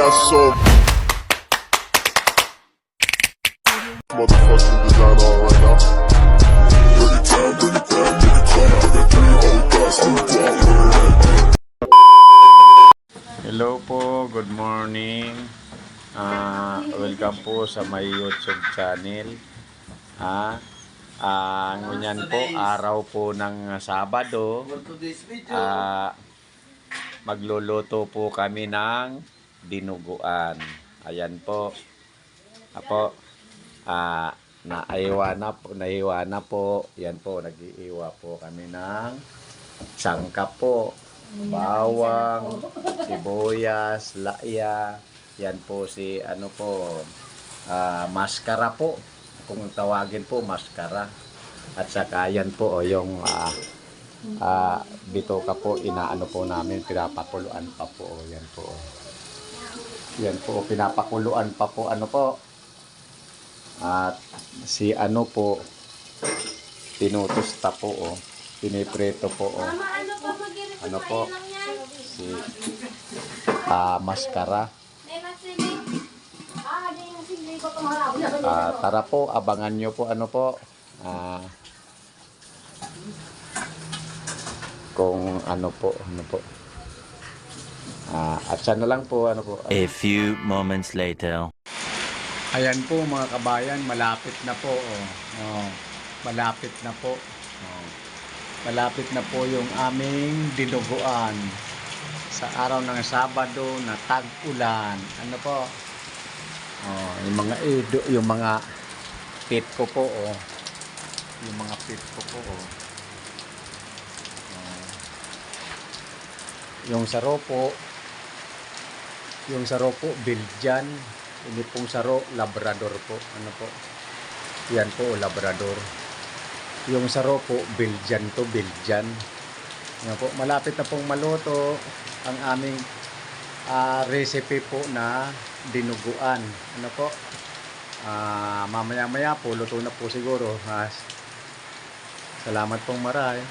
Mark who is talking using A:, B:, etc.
A: got so motherfucking design on right now.
B: Hello po, good morning. Ah, welcome po sa my YouTube channel. Ah, ah, ngunyan po, araw po ng Sabado. Ah, magluluto po kami ng dinuguan. Ayan po. Apo, ah, naiwa na po, naiwa na po. Yan po, nag-iiwa po kami ng sangkap po. Bawang, sibuyas, laya. Yan po si ano po, ah, maskara po. Kung tawagin po, maskara. At saka yan po o yung ah, ah, bitoka po, inaano po namin, pinapakuluan pa po. Yan po. Yan po, pinapakuluan pa po. Ano po? At si ano po, tinutusta po o. Pinipreto po o.
C: Mama, ano pa mag-i-record
B: Ano po? Si ah, maskara.
C: Ah.
B: Ah, tara po, abangan nyo po ano po. Ah, kung ano po, ano po. Ah, at sana lang po, ano po.
D: A few moments later.
B: Ayan po mga kabayan, malapit na po. Oh. Oh, malapit na po. Oh. Malapit na po yung aming dinuguan sa araw ng Sabado na tag-ulan. Ano po? Oh, yung mga ido, yung mga pit ko po oh. Yung mga pit ko po oh. Oh. Yung saro po, yung saro po, Belgian. Ini pong saro, Labrador po. Ano po? Yan po, Labrador. Yung saro po, Belgian to, Belgian. Yan po, malapit na pong maluto ang aming ah, recipe po na dinuguan. Ano po? Ah, mamaya-maya po, luto na po siguro. Ah, salamat pong maray.